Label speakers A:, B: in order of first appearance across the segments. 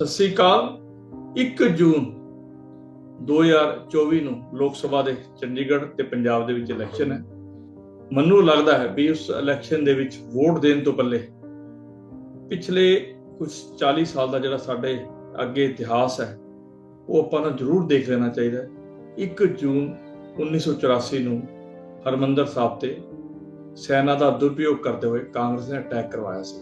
A: ਸਤਿ ਸ੍ਰੀ ਅਕਾਲ। 1 ਜੂਨ 2024 ਨੂੰ ਲੋਕ ਸਭਾ ਦੇ ਚੰਡੀਗੜ੍ਹ ਤੇ ਪੰਜਾਬ ਦੇ ਵਿੱਚ ਇਲੈਕਸ਼ਨ ਹੈ। ਮੈਨੂੰ ਲੱਗਦਾ ਹੈ ਵੀ ਉਸ ਇਲੈਕਸ਼ਨ ਦੇ ਵਿੱਚ ਵੋਟ ਦੇਣ ਤੋਂ ਪਹਿਲੇ ਪਿਛਲੇ ਕੁਝ 40 ਸਾਲ ਦਾ ਜਿਹੜਾ ਸਾਡੇ ਅੱਗੇ ਇਤਿਹਾਸ ਹੈ, ਉਹ ਆਪਾਂ ਨੂੰ ਜ਼ਰੂਰ ਦੇਖ ਲੈਣਾ ਚਾਹੀਦਾ ਹੈ। 1 ਜੂਨ 1984 ਨੂੰ ਹਰਮੰਦਰ ਸਾਹਿਬ ਤੇ ਸੈਨਾ ਦਾ ਦੁਰਪਯੋਗ ਕਰਦੇ ਹੋਏ ਕਾਂਗਰਸ ਨੇ ਅਟੈਕ ਕਰਵਾਇਆ ਸੀ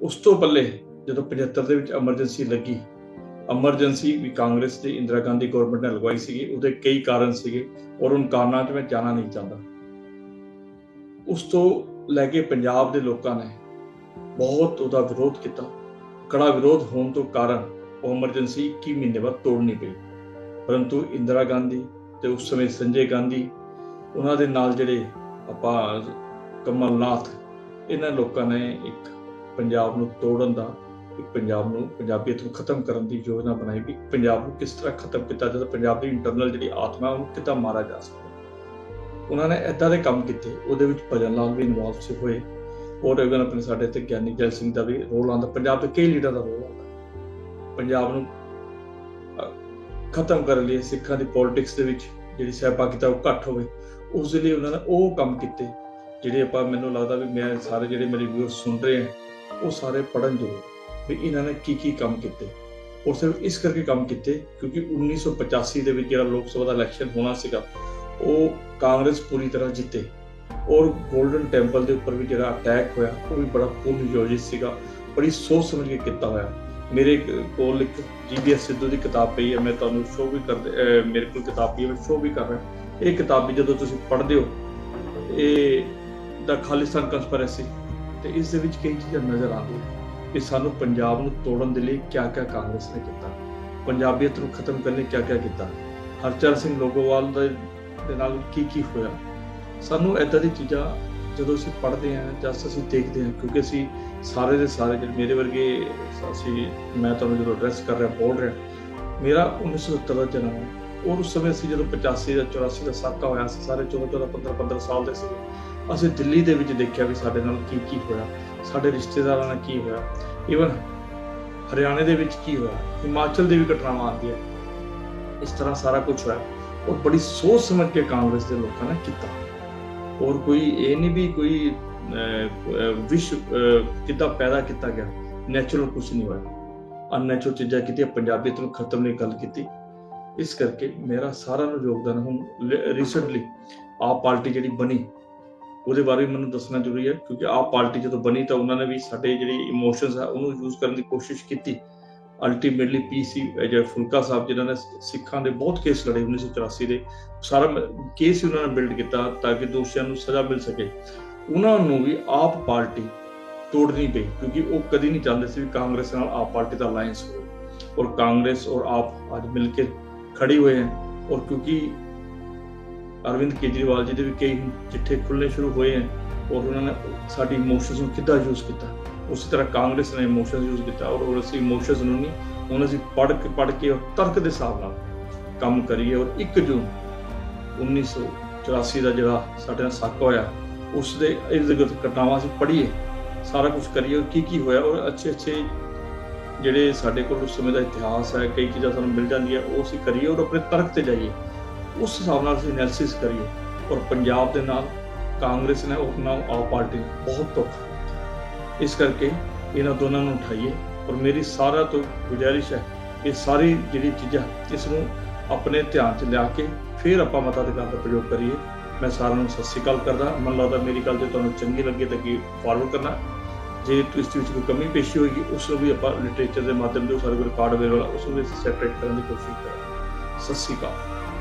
A: ਉਸ ਤੋਂ ਪਹਿਲੇ ਜਦੋਂ 75 ਦੇ ਵਿੱਚ ਐਮਰਜੈਂਸੀ ਲੱਗੀ ਐਮਰਜੈਂਸੀ ਵੀ ਕਾਂਗਰਸ ਦੀ ਇੰਦਰਾ ਗਾਂਧੀ ਗਵਰਨਮੈਂਟ ਨੇ ਲਗਵਾਈ ਸੀਗੀ, ਉਹਦੇ ਕਈ ਕਾਰਨ ਸੀਗੇ ਔਰ ਉਹਨਾਂ ਕਾਰਨਾਂ 'ਚ ਮੈਂ ਜਾਣਾ ਨਹੀਂ ਚਾਹੁੰਦਾ। ਉਸ ਤੋਂ ਲੈ ਕੇ ਪੰਜਾਬ ਦੇ ਲੋਕਾਂ ਨੇ ਬਹੁਤ ਉਹਦਾ ਵਿਰੋਧ ਕੀਤਾ। ਕੜਾ ਵਿਰੋਧ ਹੋਣ ਤੋਂ ਕਾਰਨ ਉਹ ਐਮਰਜੈਂਸੀ ਕੀ ਮਹੀਨੇ ਬਾਅਦ ਤੋੜਨੀ ਪਈ। ਪਰੰਤੂ ਇੰਦਰਾ ਗਾਂਧੀ ਤੇ ਉਸ ਸਮੇਂ ਸੰਜੇ ਗਾਂਧੀ, ਉਹਨਾਂ ਦੇ ਨਾਲ ਜਿਹੜੇ ਆਪਾਂ ਕਮਲਨਾਥ, ਇਹਨਾਂ ਲੋਕਾਂ ਨੇ ਇੱਕ ਪੰਜਾਬ ਨੂੰ ਤੋੜਨ ਦਾ ਪੰਜਾਬ ਨੂੰ ਪੰਜਾਬੀਅਤ ਨੂੰ ਖਤਮ ਕਰਨ ਦੀ ਯੋਜਨਾ ਬਣਾਈ ਵੀ ਪੰਜਾਬ ਨੂੰ ਕਿਸ ਤਰ੍ਹਾਂ ਖਤਮ ਕੀਤਾ ਜਾਵੇ, ਪੰਜਾਬ ਦੀ ਇੰਟਰਨਲ ਜਿਹੜੀ ਆਤਮਾ ਉਹਨੂੰ ਕਿੱਦਾਂ ਮਾਰਿਆ ਜਾ ਸਕਦਾ ਉਹਨਾਂ ਨੇ ਇਦਾਂ ਦੇ ਕੰਮ ਕੀਤੇ, ਉਹਦੇ ਵਿੱਚ ਭਜਨ ਲਾਲ ਵੀ ਇਨਵੋਲਵ ਸੀ ਹੋਏ। ਔਰ ਇਵਨ ਆਪਣੇ ਸਾਡੇ ਤੇ ਗਿਆਨੀ ਜੈਲ ਸਿੰਘ ਦਾ ਵੀ ਰੋਲ ਆਉਂਦਾ, ਪੰਜਾਬ ਦੇ ਕਈ ਲੀਡਰਾਂ ਦਾ ਰੋਲ ਆਉਂਦਾ। ਪੰਜਾਬ ਨੂੰ ਖਤਮ ਕਰਨ ਲਈ ਸਿੱਖਾਂ ਦੀ ਪੋਲਿਟਿਕਸ ਦੇ ਵਿੱਚ ਜਿਹੜੀ ਸਹਿਭਾਗੀਤਾ ਉਹ ਘੱਟ ਹੋਵੇ, ਉਸ ਦੇ ਲਈ ਉਹਨਾਂ ਨੇ ਉਹ ਕੰਮ ਕੀਤੇ, ਜਿਹੜੇ ਆਪਾਂ ਮੈਨੂੰ ਲੱਗਦਾ ਵੀ ਮੈਂ ਸਾਰੇ ਜਿਹੜੇ ਮੇਰੇ ਵਿਊਅਰਸ ਸੁਣ ਰਹੇ ਆ ਉਹ ਸਾਰੇ ਪੜਨ ਜ਼ਰੂਰ ਵੀ ਇਹਨਾਂ ਨੇ ਕੀ ਕੀ ਕੰਮ ਕੀਤੇ। ਔਰ ਸਿਰਫ ਇਸ ਕਰਕੇ ਕੰਮ ਕੀਤੇ ਕਿਉਂਕਿ 1985 ਦੇ ਵਿੱਚ ਜਿਹੜਾ ਲੋਕ ਸਭਾ ਦਾ ਇਲੈਕਸ਼ਨ ਹੋਣਾ ਸੀਗਾ, ਉਹ ਕਾਂਗਰਸ ਪੂਰੀ ਤਰ੍ਹਾਂ ਜਿੱਤੇ। ਔਰ 골ਡਨ ਟੈਂਪਲ ਦੇ ਉੱਪਰ ਵੀ ਜਿਹੜਾ ਅਟੈਕ ਹੋਇਆ, ਉਹ ਵੀ ਬੜਾ ਪੂਰਨ ਯੋਜਿਤ ਸੀਗਾ, ਬੜੀ ਸੋਚ ਸਮਝ ਕੇ ਕੀਤਾ ਹੋਇਆ। ਮੇਰੇ ਕੋਲ ਇੱਕ ਜੀਬੀਐਸ ਸਿੱਧੂ ਦੀ ਕਿਤਾਬ ਪਈ ਹੈ, ਮੈਂ ਤੁਹਾਨੂੰ ਸ਼ੋਅ ਵੀ ਕਰ ਮੇਰੇ ਕੋਲ ਕਿਤਾਬ ਪਈ ਹੈ, ਮੈਂ ਸ਼ੋਅ ਵੀ ਕਰ ਰਿਹਾ। ਇਹ ਕਿਤਾਬ ਵੀ ਜਦੋਂ ਤੁਸੀਂ ਪੜ੍ਹਦੇ ਹੋ, ਇਹ ਦਾ ਖਾਲਿਸਤਾਨ ਕਨਸਪੀਰੇਸੀ ਤੇ ਇਸ ਦੇ ਵਿੱਚ ਕਈ ਚੀਜ਼ਾਂ ਨਜ਼ਰ ਆਉਂਦੀਆਂ ਕਿ ਸਾਨੂੰ ਪੰਜਾਬ ਨੂੰ ਤੋੜਨ ਦੇ ਲਈ ਕਿਆ ਕਿਆ ਕਾਂਗਰਸ ਨੇ ਕੀਤਾ, ਪੰਜਾਬੀਅਤ ਨੂੰ ਖਤਮ ਕਰਨ ਲਈ ਕਿਆ ਕਿਆ ਕੀਤਾ, ਹਰਚਰਨ ਸਿੰਘ ਲੋਗੋਵਾਲ ਦੇ ਨਾਲ ਕੀ ਕੀ ਹੋਇਆ? ਸਾਨੂੰ ਇਦਾਂ ਦੀ ਚੀਜ਼ਾਂ ਜਦੋਂ ਅਸੀਂ ਪੜ੍ਹਦੇ ਹਾਂ ਜਾਂ ਅਸੀਂ ਦੇਖਦੇ ਹਾਂ, ਕਿਉਂਕਿ ਅਸੀਂ ਸਾਰੇ ਦੇ ਸਾਰੇ ਜਿਹੜੇ ਮੇਰੇ ਵਰਗੇ ਅਸੀਂ, ਮੈਂ ਤੁਹਾਨੂੰ ਜਦੋਂ ਐਡਰੈਸ ਕਰ ਰਿਹਾ, ਬੋਲ ਰਿਹਾ, ਮੇਰਾ 1970 ਦਾ ਜਨਮ ਹੈ। ਔਰ ਉਸ ਸਮੇਂ ਅਸੀਂ ਜਦੋਂ 85 ਦਾ 84 ਦਾ ਸਾਕਾ ਹੋਇਆ ਸੀ, ਸਾਰੇ 14 14 15 15 ਸਾਲ ਦੇ ਸੀ ਅਸੀਂ ਦਿੱਲੀ ਦੇ ਵਿੱਚ ਦੇਖਿਆ ਵੀ ਸਾਡੇ ਨਾਲ ਕੀ ਕੀ ਹੋਇਆ। ਸਾਡੇ ਰਿਸ਼ਤੇਦਾਰਾਂ ਨਾਲ ਕੀ ਹੋਇਆ? ਈਵਨ ਹਰਿਆਣੇ ਦੇ ਵਿੱਚ ਕੀ ਹੋਇਆ? ਹਿਮਾਚਲ ਦੇ ਵੀ ਘਟਨਾਵਾਂ ਆਉਂਦੀਆਂ। ਇਸ ਤਰ੍ਹਾਂ ਸਾਰਾ ਕੁਝ ਹੋਇਆ। ਔਰ ਬੜੀ ਸੋਚ ਸਮਝ ਕੇ ਕਾਂਗਰਸ ਦੇ ਲੋਕਾਂ ਨੇ ਕੀਤਾ। ਔਰ ਕੋਈ ਇਹ ਨਹੀਂ ਵੀ ਕੋਈ ਵਿਸ਼ ਕਿੱਦਾਂ ਪੈਦਾ ਕੀਤਾ ਗਿਆ? ਨੈਚੁਰਲ ਕੁਝ ਨਹੀਂ ਹੋਇਆ। ਅਨਨੈਚੁਰਲ ਚੀਜ਼ਾਂ ਕੀਤੀਆਂ ਪੰਜਾਬੀਅਤ ਨੂੰ ਖਤਮ ਨਹੀਂ ਗੱਲ ਕੀਤੀ। ਇਸ ਕਰਕੇ ਮੇਰਾ ਸਾਰਾ ਨੂੰ ਯੋਗਦਾਨ ਹੁਣ ਰੀਸੈਂਟਲੀ ਆਪ ਪਾਰਟੀ ਜਿਹੜੀ ਬਣੀ ਉਹਦੇ ਬਾਰੇ ਵੀ ਮੈਨੂੰ ਦੱਸਣਾ ਜ਼ਰੂਰੀ ਹੈ, ਕਿਉਂਕਿ ਆਪ ਪਾਰਟੀ ਜਦੋਂ ਬਣੀ ਤਾਂ ਉਹਨਾਂ ਨੇ ਵੀ ਸਾਡੇ ਜਿਹੜੀ ਇਮੋਸ਼ਨਸ ਆ, ਉਹਨੂੰ ਯੂਜ਼ ਕਰਨ ਦੀ ਕੋਸ਼ਿਸ਼ ਕੀਤੀ। ਅਲਟੀਮੇਟਲੀ ਪੀਸੀ ਜਿਹੜਾ ਫੁਲਕਾ ਸਾਹਿਬ ਜਿਨ੍ਹਾਂ ਨੇ ਸਿੱਖਾਂ ਦੇ ਬਹੁਤ ਕੇਸ ਲੜੇ 1984 ਦੇ। ਸਾਰਾ ਕੇਸ ਹੀ ਉਹਨਾਂ ਨੇ ਬਿਲਡ ਕੀਤਾ ਤਾਂ ਕਿ ਦੋਸ਼ੀਆਂ ਨੂੰ ਸਜ਼ਾ ਮਿਲ ਸਕੇ। ਉਹਨਾਂ ਨੂੰ ਵੀ ਆਪ ਪਾਰਟੀ ਤੋੜਨੀ ਪਈ, ਕਿਉਂਕਿ ਉਹ ਕਦੀ ਨਹੀਂ ਚਾਹੁੰਦੇ ਸੀ ਵੀ ਕਾਂਗਰਸ ਨਾਲ ਆਪ ਪਾਰਟੀ ਦਾ ਅਲਾਈਅੰਸ ਹੋਵੇ। ਔਰ ਕਾਂਗਰਸ ਔਰ ਆਪ ਅੱਜ ਮਿਲ ਕੇ ਖੜੀ ਹੋਏ ਹਨ। ਔਰ ਕਿਉਂਕਿ ਅਰਵਿੰਦ ਕੇਜਰੀਵਾਲ ਜੀ ਦੇ ਵੀ ਕਈ ਚਿੱਠੇ ਖੁੱਲਣੇ ਸ਼ੁਰੂ ਹੋਏ ਹਨ ਔਰ ਉਹਨਾਂ ਨੇ ਸਾਡੀ ਇਮੋਸ਼ਨਸ ਨੂੰ ਕਿੱਦਾਂ ਯੂਜ਼ ਕੀਤਾ? ਉਸੇ ਤਰ੍ਹਾਂ ਕਾਂਗਰਸ ਨੇ ਇਮੋਸ਼ਨਸ ਯੂਜ਼ ਕੀਤਾ ਔਰ ਔਰ ਅਸੀਂ ਇਮੋਸ਼ਨਸ ਨੂੰ ਨਹੀਂ, ਹੁਣ ਅਸੀਂ ਪੜ੍ਹ ਕੇ ਪੜ੍ਹ ਕੇ ਔਰ ਤਰਕ ਦੇ ਹਿਸਾਬ ਨਾਲ ਕੰਮ ਕਰੀਏ ਔਰ 1 ਜੂਨ 1984 ਦਾ ਜਿਹੜਾ ਸਾਡੇ ਨਾਲ ਸਾਕਾ ਹੋਇਆ ਉਸ ਦੇ ਇਰਦ ਗਿਰਦ ਘਟਨਾਵਾਂ ਅਸੀਂ ਪੜ੍ਹੀਏ, ਸਾਰਾ ਕੁਝ ਕਰੀਏ ਔਰ ਕੀ ਕੀ ਹੋਇਆ ਔਰ ਅੱਛੇ ਅੱਛੇ ਜਿਹੜੇ ਸਾਡੇ ਕੋਲ ਉਸ ਸਮੇਂ ਦਾ ਇਤਿਹਾਸ ਹੈ, ਕਈ ਚੀਜ਼ਾਂ ਸਾਨੂੰ ਮਿਲ ਜਾਂਦੀਆਂ, ਉਹ ਅਸੀਂ ਕਰੀਏ ਔਰ ਆਪਣੇ ਤਰਕ ਤੇ ਜਾਈਏ। ਉਸ ਹਿਸਾਬ ਨਾਲ ਅਸੀਂ ਐਨਾਲਿਸਿਸ ਕਰੀਏ। ਔਰ ਪੰਜਾਬ ਦੇ ਨਾਲ ਕਾਂਗਰਸ ਨੇ ਉਹ ਨਾਲ ਆਪ ਪਾਰਟੀ ਬਹੁਤ ਧੋਖਾ ਕੀਤਾ। ਇਸ ਕਰਕੇ ਇਹਨਾਂ ਦੋਨਾਂ ਨੂੰ ਉਠਾਈਏ। ਔਰ ਮੇਰੀ ਸਾਰਾ ਤੋਂ ਗੁਜ਼ਾਰਿਸ਼ ਹੈ ਇਹ ਸਾਰੀ ਜਿਹੜੀ ਚੀਜ਼ਾਂ ਇਸ ਨੂੰ ਆਪਣੇ ਧਿਆਨ 'ਚ ਲਿਆ ਕੇ ਫਿਰ ਆਪਾਂ ਮਤਾਧਿਕਾਰ ਦਾ ਪ੍ਰਯੋਗ ਕਰੀਏ। ਮੈਂ ਸਾਰਿਆਂ ਨੂੰ ਸਤਿ ਸ਼੍ਰੀ ਅਕਾਲ ਕਰਦਾ ਮਨ ਲੱਗਦਾ ਮੇਰੀ ਗੱਲ ਜੇ ਤੁਹਾਨੂੰ ਚੰਗੀ ਲੱਗੇ ਤਾਂ ਕੀ ਫਾਰਵਰਡ ਕਰਨਾ। ਜੇ ਇਸ ਦੇ ਵਿੱਚ ਕੋਈ ਕਮੀ ਪੇਸ਼ੀ ਹੋਏਗੀ, ਉਸ ਨੂੰ ਵੀ ਆਪਾਂ ਲਿਟਰੇਚਰ ਦੇ ਮਾਧਿਅਮ ਦੇ ਸਾਰੇ ਰਿਕਾਰਡ ਅਵੇਲੇਬਲ ਉਸ ਨੂੰ ਵੀ ਸੈਪਰੇਟ ਕਰਨ ਦੀ ਕੋਸ਼ਿਸ਼ ਕਰਾਂਗੇ। ਸਤਿ ਸ਼੍ਰੀ ਅਕਾਲ।